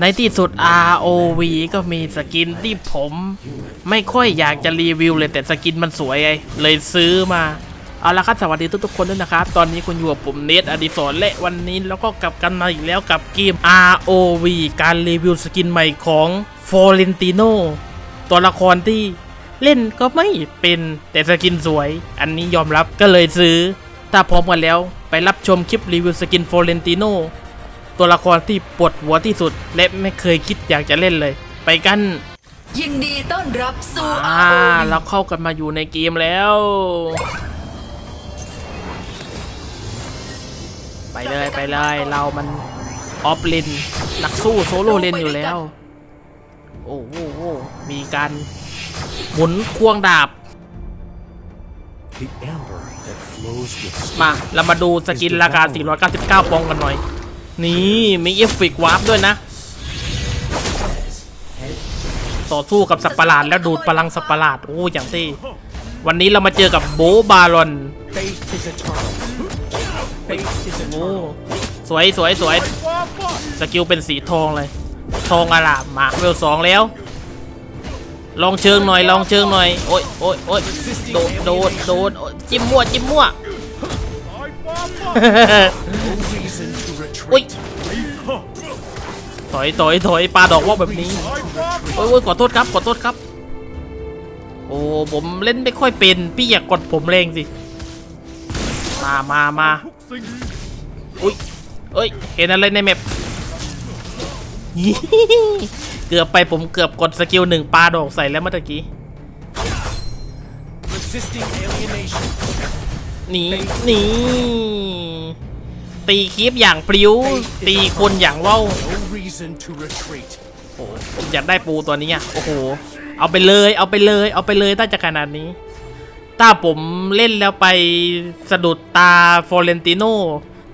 ในที่สุด ROV ก็มีสกินที่ผม ไม่ค่อยอยากจะรีวิวเลยแต่สกินมันสวยไงเลยซื้อมา เอาละครับสวัสดีทุกๆคนด้วยนะครับ ตอนนี้คุณอยู่กับผมเนทอดิศรและวันนี้แล้วก็กลับกันมาอีกแล้วกับเกม ROV การรีวิวสกินใหม่ของ f o r e n t i n o ตัวละครที่เล่นก็ไม่เป็นแต่สกินสวย อันนี้ยอมรับก็เลยซื้อ ถ้าพร้อมกันแล้วไปรับชมคลิปรีวิวสกิน f o r e n t i n o ตัวละครที่ปวดหัวที่สุด และไม่เคยคิดอยากจะเล่นเลย ไปกันยินดีต้อนรับสู่อ่า ROV เราเข้ากันมาอยู่ในเกมแล้ว ไปเลยไปเลยเรามันออฟเลนนักสู้โซโล่เลนอยู่แล้ว โอ้โหโอ้โหมีการหมุนควงดาบ The amber that flows with มา เรามาดูสกินราคา 499 ปองกันหน่อย นี่มีเอฟเฟกต์วาร์ปด้วยนะ ต่อสู้กับสัตว์ประหลาดแล้วดูดพลังสัตว์ประหลาดโอ้อย่างที่ วันนี้เรามาเจอกับโบบารอนโอ้สวยสวยสวยสกิลเป็นสีทองเลย ทองอาลามมาเวลสองแล้ว ลองเชิงหน่อยลองเชิงหน่อยโอ้ยโอ้ยโอ้ยโดดโดดโดดจิ้มมั่วจิ้มมั่ว อุ้ยถอยถอยถอยปลาดอกว่าแบบนี้โอ้ยโอ้ยขอโทษครับขอโทษครับ โอ้ผมเล่นไม่ค่อยเป็นพี่อยากกดผมแรงสิ มามามาอุ้ยเอ้ยเห็นอะไรในแมปเกือบไปผมเกือบกดสกิลหนึ่งปลาดอกใส่แล้วเมื่อกี้หนีหนี ตีคลิปอย่างปลิ้ว ตีคนอย่างว่าว No reason to retreat. โอ้ผมอยากได้ปูตัวนี้อะโอ้โห เอาไปเลย เอาไปเลย เอาไปเลยถ้าจะขนาดนี้ ถ้าผมเล่นแล้วไปสะดุดตาฟอเรนติโน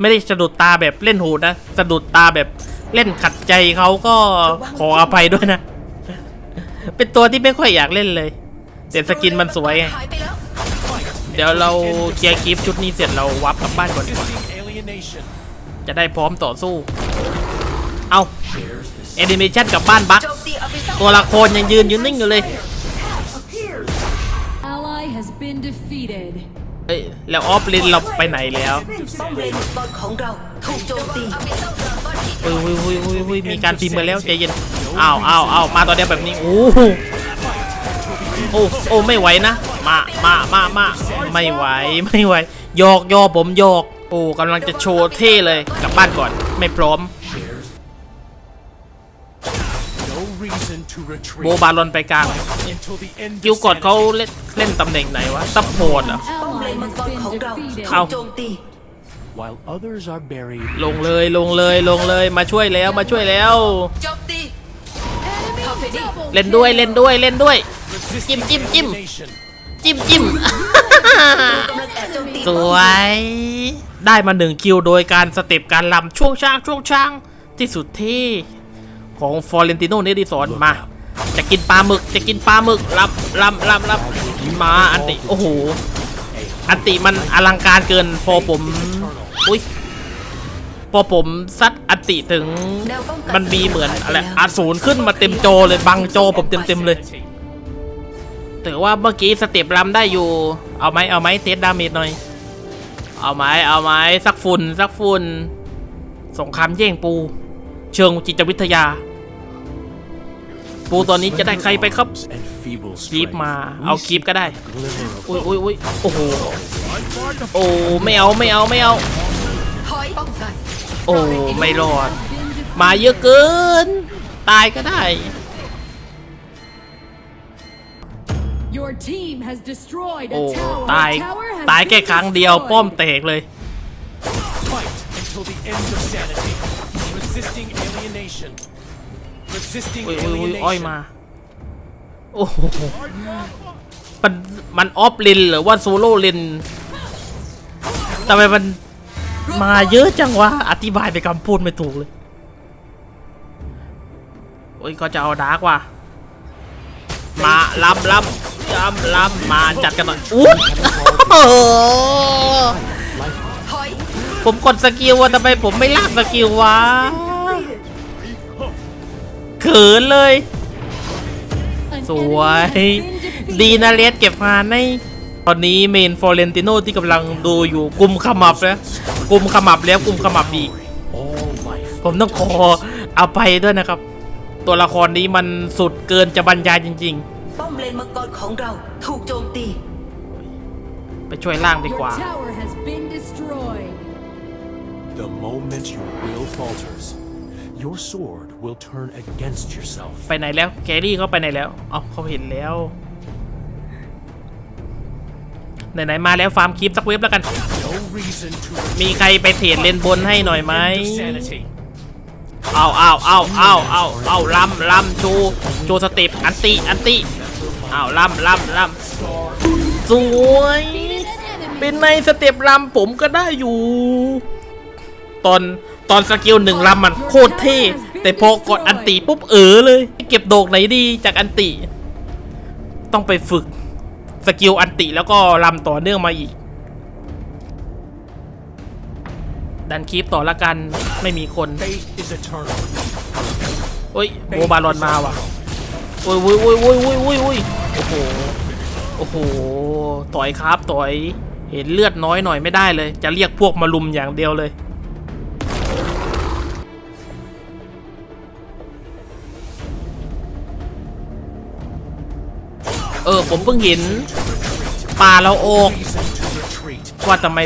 ไม่ได้สะดุดตาแบบเล่นโหดนะ สะดุดตาแบบเล่นขัดใจเขาก็ขออภัยด้วยนะ เป็นตัวที่ไม่ค่อยอยากเล่นเลย แต่สกินมันสวยไงหายไปแล้วเดี๋ยวเราเคลียร์คลิปชุดนี้เสร็จเราวับกลับบ้านก่อนดีกว่า Resisting alienation. จะได้พร้อมต่อสู้ เอาแอนิเมชันกลับบ้านบักโจมตีอภิสัมตัวละครยังยืนอยู่นิ่งอยู่เลย Ally has been defeated. เอ้ยแล้วออฟลินเราไปไหนแล้วป้อมเลนบอลของเราถูกโจมตีอุ้ยอุ้ยอุ้ยอุ้ยอุ้ยมีการพิมพ์มาแล้วใจเย็นอ้าวอ้าวอ้าวมาตอนเดียวแบบนี้โอ้โหโอ้โอ้ไม่ไหวนะ มามามามาไม่ไหวไม่ไหวหยอกยอผมหยอก โอ้กำลังจะโชว์เท่เลยกลับบ้านก่อน ไม่พร้อม No reason to โบ retreat. บาลอนไปกลาง Until the end กิล of กอดเขา sanity. เล่นเล่นตำแหน่งไหนวะซัพพอร์ตเหรอป้อมเล Ally นมัง has กร been ของเรา defeated. เอาถูกโจมตี While others are buried. ลงเลยลงเลยลงเลยมาช่วยแล้วมาช่วยแล้วโจมตี Enemy Perfect. double เล่นด้วยเล่นด้วยเล่นด้วย Resisting Jim, Jim. alienation. จิ้มจิ้มกำลังแอบโจมตีสวย ได้มาหนึ่งคิวโดยการสเต็ปการลำช่วงช่างช่วงช่างที่สุดเท่ของฟอร์เรนติโนเนดิสอนมา จะกินปลาหมึกจะกินปลาหมึกลำลำลำลำมาอันติโอ้โหอันติมันอลังการเกินพอผมอุ้ยพอผมซัดอันติถึงแนวป้องกัมันมีเหมือนอะไรอาศูนย์ขึ้นมาเต็มจอเลยบังจอผมเต็มเต็มๆเลย Sanity. ถือว่าเมื่อกี้สเต็ปลำได้อยู่ เอาไหมเอาไหมเทสดาเมจหน่อย เอาไหมเอาไหมสักฝุ่นสักฝุ่นสงครามแย่งปู เชิงจิตวิทยา ปูตอนนี้จะได้ใครไปครับคีบมาเอาคีบก็ได้อุ้ยอุ้ยอุ้ยโอ้โหโอ้ไม่เอาไม่เอาไม่เอาโอ้ไม่รอด มาเยอะเกิน ตายก็ได้ Your team has destroyed โอ้ a tower. ตาย A tower has ตายแค่ been ครั้งเดียว destroyed. ป้อมแตกเลย fight until the end of sanity. Resisting alienation. Resisting อุ้ยอุ้ยอุ้ยอ้อย alienation. มา โอ้โหมันมันออฟเลนหรือว่าโซโล่เลนทำไมมันมาเยอะจังวะ อธิบายไปนคำพูดไม่ถูกเลย โอ้ยก็จะเอาดาร์กว่ะ มาล้ำล้ำ ล้ำล้ำมาจัดกันหน่อยอุ๊ยโอ้โหถอยผมกดสกิลว่ะทำไมผมไม่ลากสกิลวะเขินเลย สวย ดีนะเลสเก็บมาในตอนนี้เมนฟอเรนติโนที่กำลังดูอยู่กลุ่มขมับแล้วกลุ่มขมับแล้วกลุ่มขมับอีกผมต้องขอเอาไปด้วยนะครับ ตัวละครนี้มันสุดเกินจะบรรยายจริงป้อมเล นมังกรของเราถูกโจมตี ไปช่วยล่างดี Your กว่า tower has been destroyed. The moment your will falters, your sword will turn against yourself. ไปไหนแล้วแครี่เขาไปไหนแล้วเอ๋อเขาเห็นแล้วไหนๆมาแล้วฟาร์มคลิปสักเว็บแล้วกัน No reason to มีใครไปเทรดเลนบนให้หน่อยไหม sanity. เอาเอาเอาเอาเอาเอาลำลำโชว์โชว์สเต็ปอันติอันติ อ้าวลำลำลำสวย เป็นในสเต็ปลำผมก็ได้อยู่ ตอนตอนสกิลหนึ่งลำมันโคตรเท่ แต่พอกดอันติปุ๊บเออเลย เก็บโดกไหนดีจากอันติ ต้องไปฝึกสกิลอันติแล้วก็ลำต่อเนื่องมาอีก ดันคลิปต่อละกันไม่มีคน โอ้ยโบบาลอนมาว่ะ โอ้ยโอ้ยโอ้ยโอ้ยโอ้ยโอ้ยโอ้ยโอ้โหโอ้โหต่อยครับต่อยเห็นเลือดน้อยหน่อยไม่ได้เลย จะเรียกพวกมาลุมอย่างเดียวเลยเออ ผมเพิ่งเห็นป่าเราออกว่าทำไม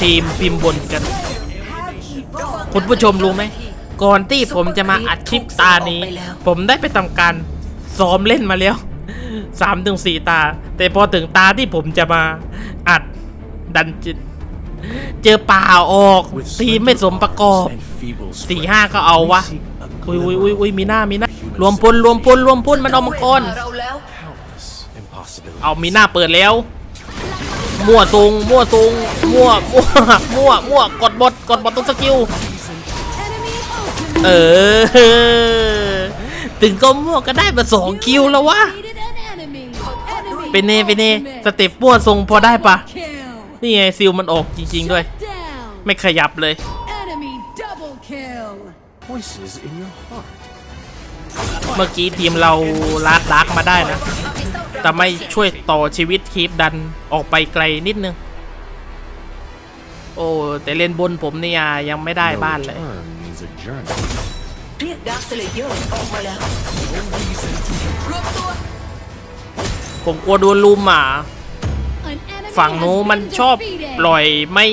ทีมพิมพ์บนกัน คุณผู้ชมรู้ไหม ก่อนที่ผมจะมาอัดคลิปตานี้ ผมได้ไปทำการซ้อมเล่นมาแล้วสามถึงสี่ตา แต่พอถึงตาที่ผมจะมาอัดดันจินเจอป่าออก With ทีมไม่สมประกอบ and feeble สี่ strength, ห้าก็เอาวะ we seek a อุ้ยอุ้ย glimmer อุ้ยอุ้ยมีหน้ามีหน้ารวมพลรวมพลรวมพลมันเอามังกรเราแล้ว countless impossibilities. เอามีหน้าเปิดแล้ว มั่วทรงมั่วทรงมั่วมั่วมั่วมั่วกดบทกดบทตรงสกิล Enemy ultimate. เออ ถึงก็มั่วก็ได้มาสองคิวแล้ววะ Defeated an enemy. Enemy เป็นเนเป็นเน ultimate. สเต็ปมั่วทรงพอได้ปะ Kill. นี่ไงซิลมันออกจริง ๆ ด้วย Shut down. ไม่ขยับเลย Enemy double kill. Voices in your heart. เมื่อกี้ทีมเราลาดดักมาได้นะ แต่ไม่ช่วยต่อชีวิตคีปดันออกไปไกลนิดนึง โอ้ แต่เล่นบนผมเนี่ยยังไม่ได้บ้านเลย return means a journey. เรียกดาร์คสเลเยอร์ออกมาแล้วรวมตัว ผมกลัวโดนลุมอะ An enemy ฝั่งนู้น has มัน been ชอบ defeated. ปล่อยไม่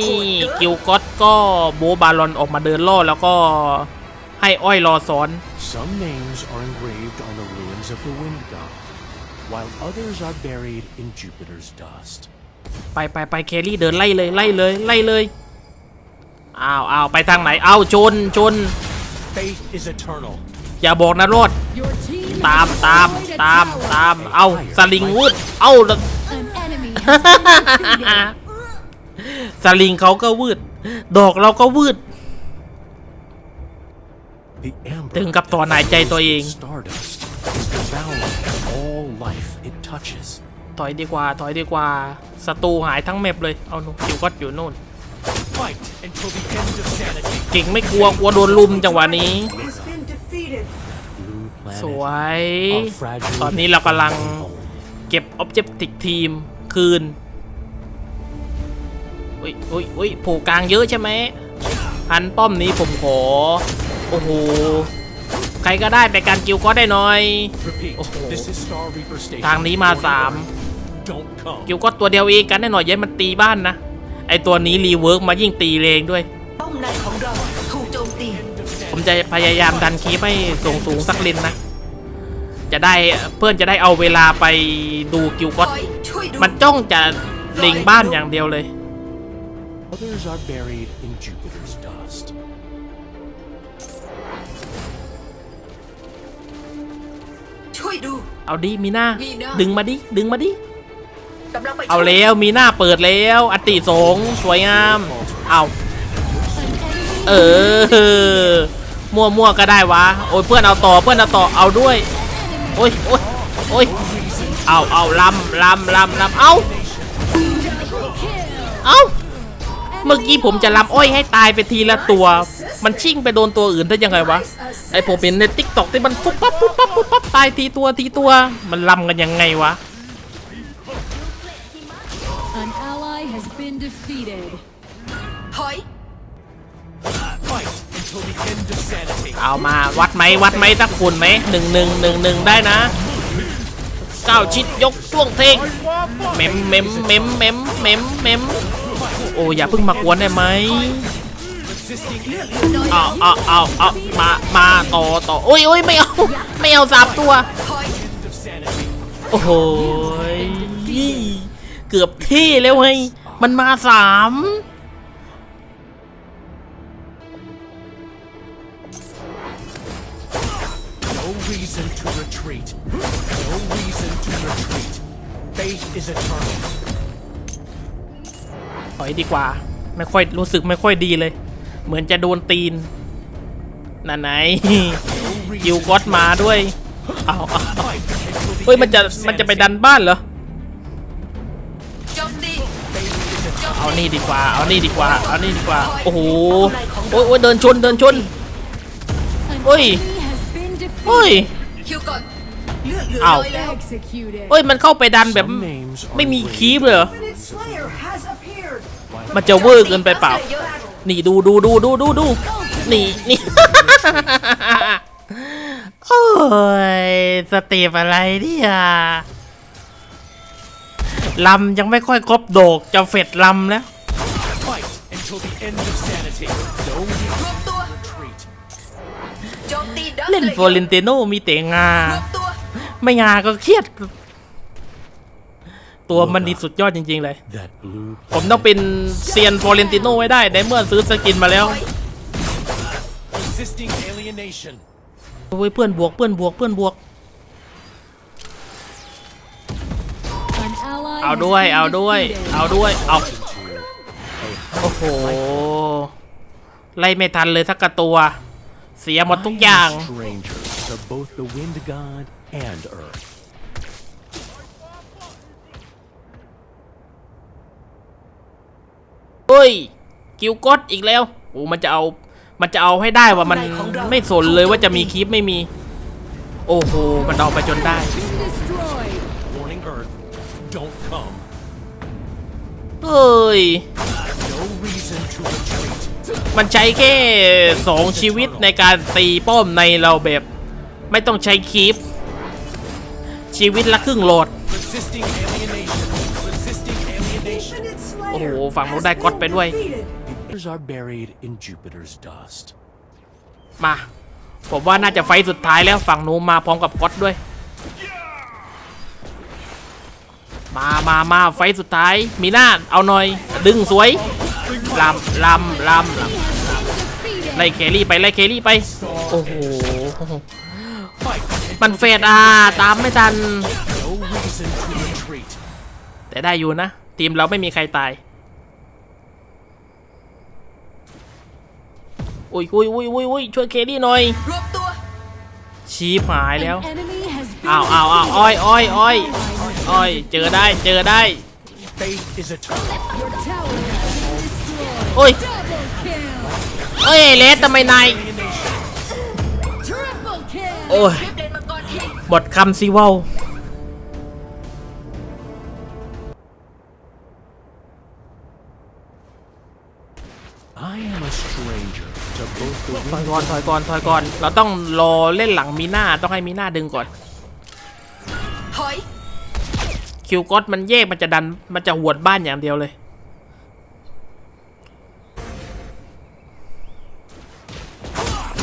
กิลก็อตก็โบบาลอนออกมาเดินล่อแล้วก็ให้อ้อยรอสอน Some names are engraved on the ruins of the wind god, while others are buried in Jupiter's dust. ไปไปไปแครี่เดินไล่เลยไล่เลยไล่เลย อ้าวอ้าวไปทางไหนอ้าวชนชน Fate is eternal. อย่าบอกนะรอด Your team ตาม has ตาม destroyed a ตาม tower. ตามเอาสลิงวืดเอาแล้ว An enemy has been defeated. สลิงเขาก็วืด ดอกเราก็วืด The amber ถึงกับต่อหน่ายใจตัวเอง stardust is devouring all life it touches. ถอยดีกว่า ถอยดีกว่าศัตรูหายทั้งแมปเลย เอาหนูอยู่ก็อยู่นู่น เก่งไม่กลัวกลัวโดนลุมจังหวะนี้ Blue ส planet วย of fragile ตอนนี้เรากำลัง home. เก็บ Objective Team คืนอุ้ยอุ้ยอุ้ยโผล่กลางเยอะใช่ไหมหันป้อมนี้ผมขอ โอ้โห ใครก็ได้ไปการกิวก็ได้หน่อย Repeat. Oh. This is Star Reaper Station. ทางนี้มาสาม Don't come. กิวก็ตัวเดียวเองกันได้หน่อยอย้ายมันตีบ้านนะ ไอตัวนี้รีเวิร์กมายิ่งตีแรงด้วย ป้อมในของเราถูกโจมตีผมจะพยายามดันคีปให้สูงสูงสักเลนนะ จะได้เพื่อนจะได้เอาเวลาไปดูกิวก็คอยช่วยดูมันจ้องจะเล็งบ้านอย่างเดียวเลย Others are buried in Jupiter's dust. ช่วยดู เอาดิมีหน้า มีหน้า ดึงมาดิ ดึงมาดิ กำลังไปเอาแล้วมีหน้าเปิดแล้ว อติสงสวยงาม เอาเออมั่วมั่วๆก็ได้วะโอ้ยเพื่อนเอาต่อเพื่อนเอาต่อเอาด้วยโอ้ยโอ้ยโอ้ยเอาเอาลำลำลำลำเอาเอาเมื่อกี้ผมจะลำอ้อยให้ตายไปทีละตัว มันชิ่งไปโดนตัวอื่นได้ยังไงวะไอผมเห็นในติ๊กต็อกที่มันปุ๊บปั๊บปุ๊บปั๊บปุ๊บปั๊บตายทีตัวทีตัว มันลำกันยังไงวะ defeated. ถอย Fight until the end of sanity. เอามาวัดไหมวัดไหมสักฝุ่นไหมหนึ่งหนึ่งหนึ่งหนึ่งได้นะเก้าชิดยกช่วงเทงเมมเมมเมมเมมเมมเมมโอ้อย่าเพิ่งมากวนได้ไหม Resisting เอาเอาเอาเอามามาต่อต่อโอ้ยโอ้ยไม่เอาไม่เอาสามตัวถอย end of sanity. โอ้โหยเกือบที่แล้วเฮ้ย มันมาสาม No reason to retreat. No reason to retreat. Fate is eternal. ถอยดีกว่า ไม่ค่อยรู้สึกไม่ค่อยดีเลย เหมือนจะโดนตีนนั่นไหนยิวก็อดมาด้วยเอาเอา Fight until the เฮ้ยมันจะ end of มันจะไป sanity. ดันบ้านเหรอ เอานี่ดีกว่า เอานี่ดีกว่า เอานี่ดีกว่า โอ้โห โอ้ยโอ้ยเดินชน เดินชน An Oi. enemy has been เฮ้ย defeated. คิวก่อนเลือดเหลืออ้าวน้อยแล้ว Executed. เฮ้ย มันเข้าไปดันแบบ Some names are ไม่มี engraved คีบเลยเหรอ Infinite Slayer has appeared มันจะเวอร์เกินไปเปล่า นี่ดูดูดูดูดูดูนี่นี่โอ้ย สเตีฟอะไรเนี่ย ลำยังไม่ค่อยครบโดกจะเฟดลำแล้ว Fight until the end of sanity. No รวมตัว retreat. โจมตีดักเล่นฟอเรนติโนมีแต่งารวมตัวไม่งาก็เครียด ตัวมันดีสุดยอดจริง ๆ เลย That blue ผมต้องเป็นเซียนฟอเรนติโนไว้ได้ ในเมื่อซื้อสกินมาแล้ว resisting alienation. โอ้ยเพื่อนบวกเพื่อนบวกเพื่อนบวก เอาด้วย เอาด้วย เอาด้วย เอาโอ้โห ไล่ไม่ทันเลยสักกระตัว เสียหมดทุกอย่าง เฮ้ย กิวก็ตอีกแล้ว โอ้ มันจะเอา มันจะเอาให้ได้ว่ามันไม่สนเลยว่าจะมีคลิปไม่มี โอ้โห มันเอาไปจนได้ เฮ้ย No reason to retreat. มันใช้แค่สองชีวิตในการตีป้อมในเราแบบ ไม่ต้องใช้คลิปชีวิตละครึ่งโหลด Resisting alienation. Resisting alienation. โอ้โห ฝั่งนู้นได้ก๊อตไปด้วย Others are buried in Jupiter's dust. มา ผมว่าน่าจะไฟต์สุดท้ายแล้วฝั่งนู้นมาพร้อมกับก๊อตด้วย มามามาไฟต์สุดท้าย มีหน้าเอาหน่อย ดึงสวยลำลำลำลำ Defeated. ไล่เคลลี่ไปไล่เคลลี่ไป โอ้โห Fight มันเฟดอะตามไม่ทัน no reason to retreat. แต่ได้อยู่นะ ทีมเราไม่มีใครตายอุ้ยอุ้ยอุ้ยอุ้ยอุ้ยช่วยเคลลี่หน่อยรวมตัวชีพหายแล้ว An enemy has been อ้าวอ้าวอ้าวอ้อยอ้อยอ้อย อ้อย เจอได้ เจอได้ Fate is eternal. Your tower has been destroyed. โอ้ย Double kill. เอ้ยเลสทำไมนาย Triple kill. โอ้ยคลิปเลนมังกรทีหมดคำสิเว้า I am a stranger to both the ถอย wind ก่อนถอยก่อนถอยก่อน เราต้องรอเล่นหลังมีหน้าต้องให้มีหน้าดึงก่อน คิวก็อตมันแยกมันจะดัน มันจะหวดบ้านอย่างเดียวเลย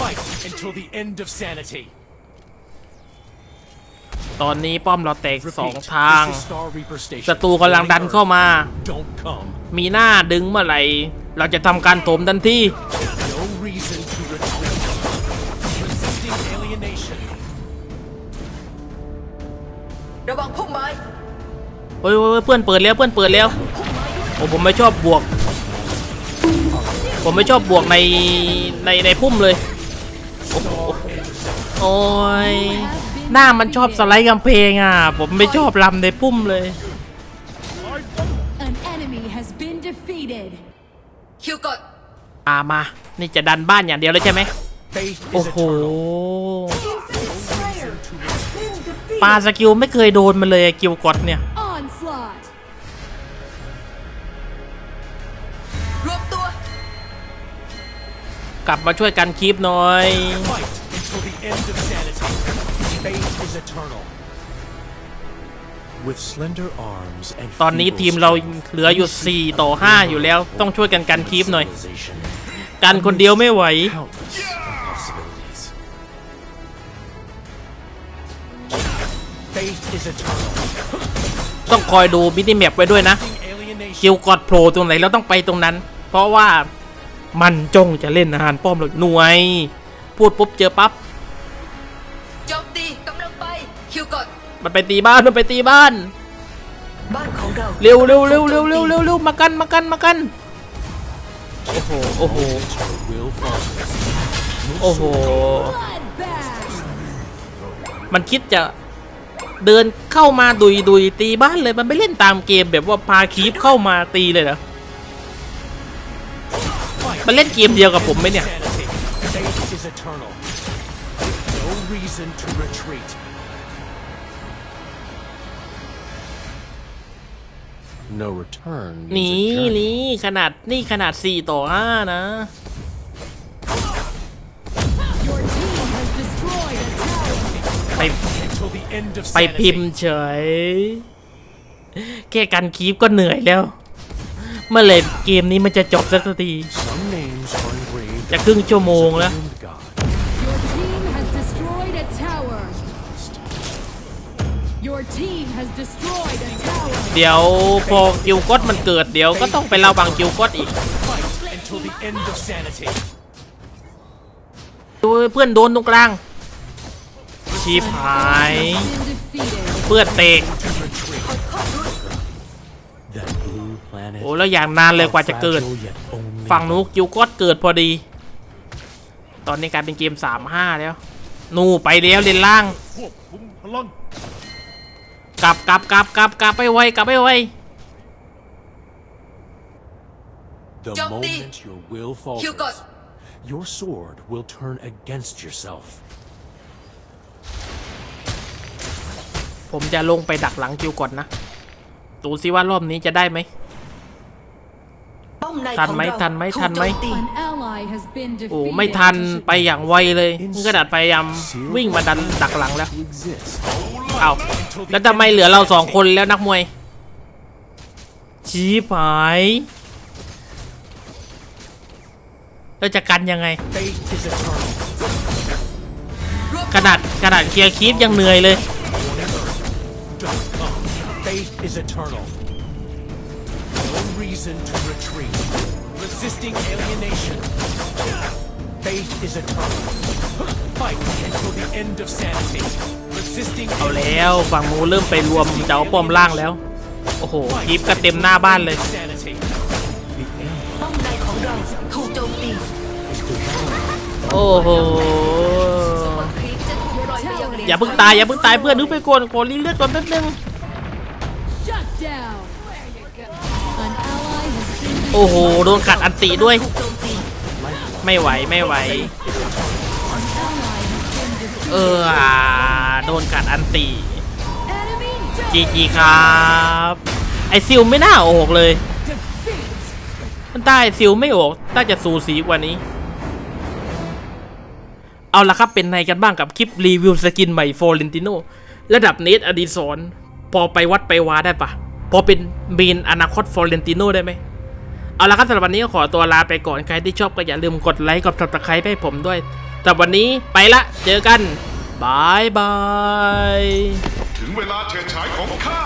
fight until the end of sanity. ตอนนี้ป้อมเราแตก Repeat, สองทาง this is Star Reaper Station. ศัตรูกำลังดันเข้ามา Don't come. มีหน้าดึงเมื่อไหร่ เราจะทำการโถมทันที เฮ้ยเฮ้ยเฮ้ยเพื่อนเปิดแล้วเพื่อนเปิดแล้วโอ้ผมไม่ชอบบวก ผมไม่ชอบบวกในในในพุ่มเลยโอ้โหโอ้ยหน้ามันชอบสไลด์กำเพงอะ ผมไม่ชอบลำในพุ่มเลย An enemy has been defeated. อ่ามา นี่จะดันบ้านอย่างเดียวเลยใช่ไหม Faith โอ้ is โห eternal. ปาสกิลไม่เคยโดนมันเลยกิลกดเนี่ย กลับมาช่วยกันคีปหน่อย Fight until the end of sanity. Faith is eternal. With slender arms and ตอนนี้ feeble ทีมเรา strength, เหลืออยู่ 4 ต่อ 5 อยู่แล้ว ต้องช่วยกันกันคีปหน่อย civilization กันคนเดียวไม่ไหว countless possibilities. Faith is eternal. ต้องคอยดูมินิแมปไว้ด้วยนะ Alienation. กิลกอดโผล่ตรงไหนเราต้องไปตรงนั้น เพราะว่า มันจงจะเล่นอาหารป้อมเราหน่วย พูดปุ๊บเจอปั๊บโจมตีกำลังไปคิวกดมันไปตีบ้านมันไปตีบ้านบ้านของเราเร็วเร็วเร็วเร็วเร็วเร็วเร็วมากันมากันมากันโอ้โหโอ้โห Your will falters. โอ้โห Bloodbath. มันคิดจะเดินเข้ามาดุยดุยตีบ้านเลยมันไม่เล่นตามเกมแบบว่าพาคีปเข้ามาตีเลยเหรอ Fight มันเล่นเกมเดียวกับผมไหมเนี่ย sanity. Faith is eternal. No reason to retreat. No return. หนี means a journey. นี่ขนาดนี่ขนาด 4 ต่อ 5 นะ Your team has destroyed a tower. ไป Until the end of ไป sanity. พิมพ์เฉย แค่การคีปก็เหนื่อยแล้ว เมื่อไหรเกมนี้มันจะจบสักที Some names are engraved จะครึ่งชั่วโมงแล้ว on the wind god. Your team has destroyed a tower. Your team has destroyed a tower. เดี๋ยวพอกิลกอดมันเกิดเดี๋ยวก็ต้องไประวังกิลกอดอีก Fight until the end of sanity. ดูเพื่อนโดนตรงกลาง ชีพหาย Been defeated. เพื่อนเตะ That blue planet. โอ้แล้วอย่างนานเลยกว่าจะเกิด fragile yet only ฝั่งนู้นกิลกอดเกิดพอดี ตอนนี้กลายเป็นเกม 3-5 แล้ว นู่ไปแล้วเลนล่างกลับกลับกลับกลับกลับไปไวกลับไปไว The Jump the- moment your will Kill God. falters, your sword will turn against yourself. ผมจะลงไปดักหลังกิลกอดนะ ดูซิว่ารอบนี้จะได้ไหม ป้อมในทันของไหมเราทันไหมถูกทันไหมโจตี An ally has been โอ้ defeated. ไม่ทันไปอย่างไวเลยนี่กระดาษพยายามวิ่งมาดันดักหลังแล้ว To exist. เอาแล้วทำไมเหลือเราสองคนแล้วนักมวย ชี้ผายแล้วจะกันยังไง Faith is eternal. ขนาดขนาดเคลียร์คีปยังเหนื่อยเลย reason to retreat. Resisting alienation. Faith is eternal. Fight until the end of sanity. Resisting เอาแล้วฝั่งนู้นเริ่มไปรวมจะเอาป้อมล่างแล้ว โอ้โหคีปก็เต็มหน้าบ้านเลย sanity. The end ป้อมในของเราถูกโจมตี is devoured. โอ้โห ครีปจะถูกปล่อยไปยังเลนอย่าเพิ่งตายอย่าเพิ่งตายเพื่อนนึกไปก่อนขอรีเลือดก่อนแป๊บนึง Shut down. โอ้โห โดนขัดอันติด้วย ไม่ไหวไม่ไหว เออโดนขัดอันติ Enemy จีจีครับ ไอซิลไม่น่าออกเลยมันได้ซิลไม่ออกน่าจะสูสีกว่านี้ เอาละครับเป็นไงกันบ้างกับคลิปรีวิวสกินใหม่ฟอร์เรนติโนระดับเนทอดีซอนพอไปวัดไปวาได้ปะ พอเป็นเมนอนาคตฟอร์เรนติโนได้ไหม เอาละครับสำหรับวันนี้ขอตัวลาไปก่อนใครที่ชอบก็อย่าลืมกดไลค์กด subscribe ให้ผมด้วยสำหรับวันนี้ไปละเจอกันบายบาย ถึงเวลาเฉิดฉายของข้า